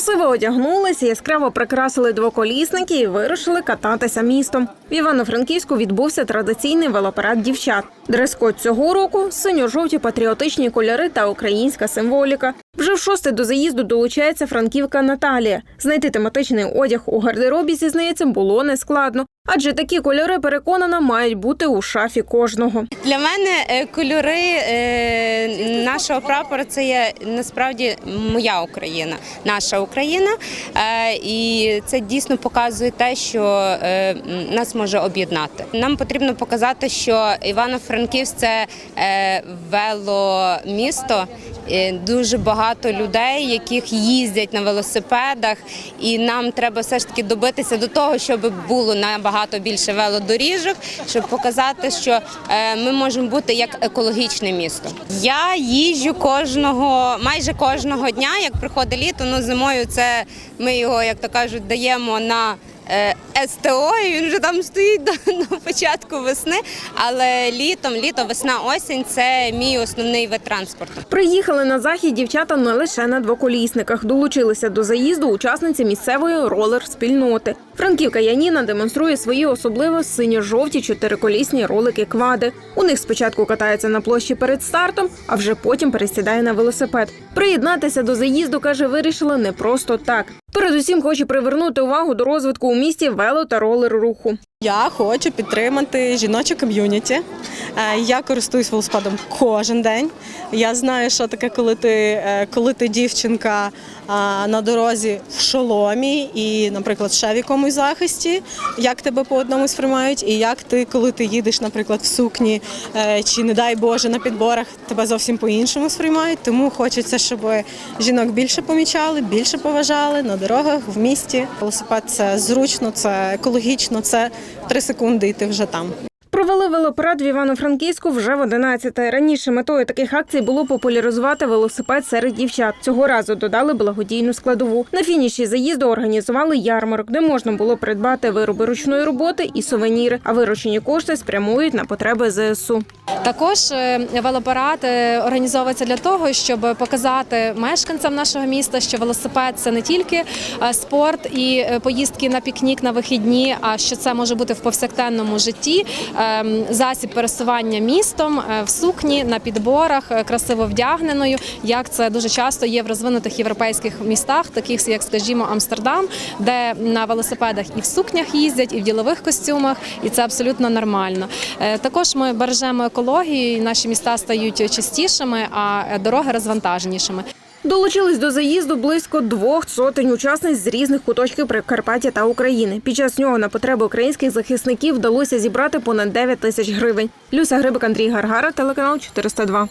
Красиво одягнулися, яскраво прикрасили двоколісники і вирушили кататися містом. В Івано-Франківську відбувся традиційний велопарад дівчат. Дрес-код цього року синьо-жовті патріотичні кольори та українська символіка. Вже в шосте до заїзду долучається франківка Наталія. Знайти тематичний одяг у гардеробі, зізнається, було нескладно. Адже такі кольори, переконана, мають бути у шафі кожного. Для мене е, кольори е, нашого прапора це є насправді моя Україна, наша Україна. Е, І це дійсно показує те, що нас може об'єднати. Нам потрібно показати, що Івано-Франківськ це веломісто. Дуже багато людей, яких їздять на велосипедах, і нам треба все ж таки добитися до того, щоб було набагато більше велодоріжок, щоб показати, що е, ми можемо бути як екологічне місто. Я їжджу кожного, майже кожного дня, як приходить літо. Ну зимою це ми його, як то кажуть, даємо на СТО, і він вже там стоїть до, до початку весни. Але літом, літо, весна, осінь це мій основний вид транспорту. Приїхали на захід дівчата не лише на двоколісниках. Долучилися до заїзду учасниці місцевої ролер-спільноти. Франківка Яніна демонструє свої особливо синьо-жовті чотириколісні ролики квади. У них спочатку катається на площі перед стартом, а вже потім пересідає на велосипед. Приєднатися до заїзду каже, вирішила не просто так. Передусім хоче привернути увагу до розвитку у місті вело та ролер руху. Я хочу підтримати жіноче ком'юніті. Е, Я користуюсь велосипедом кожен день. Я знаю, що таке, коли ти, е, коли ти дівчинка на дорозі в шоломі і, наприклад, ще в якомусь захисті, як тебе по одному сприймають, і як ти, коли ти їдеш, наприклад, в сукні е, чи, не дай Боже, на підборах, тебе зовсім по-іншому сприймають. Тому хочеться, щоб жінок більше помічали, більше поважали на дорогах, в місті. Велосипед це зручно, це екологічно, це три секунди, і ти вже там. Провели велопарад в Івано-Франківську вже в 11-те. Раніше метою таких акцій було популяризувати велосипед серед дівчат. Цього разу додали благодійну складову. На фініші заїзду організували ярмарок, де можна було придбати вироби ручної роботи і сувеніри. А виручені кошти спрямують на потреби ЗСУ. Також е, велопарад е, організовується для того, щоб показати мешканцям нашого міста, що велосипед це не тільки е, спорт і поїздки на пікнік на вихідні, а що це може бути в повсякденному житті засіб пересування містом е, в сукні на підборах, е, красиво вдягненою, як це дуже часто є в розвинутих європейських містах, таких як, скажімо, Амстердам, де на велосипедах і в сукнях їздять, і в ділових костюмах, і це абсолютно нормально. Е, Також ми бережемо екологію, наші міста стають чистішими, а дороги розвантаженішими. Долучились до заїзду близько двох сотень учасниць з різних куточків Прикарпаття та України. Під час нього на потреби українських захисників вдалося зібрати понад 9 тисяч гривень. Люся Грибик, Андрій Гаргара, телеканал 402.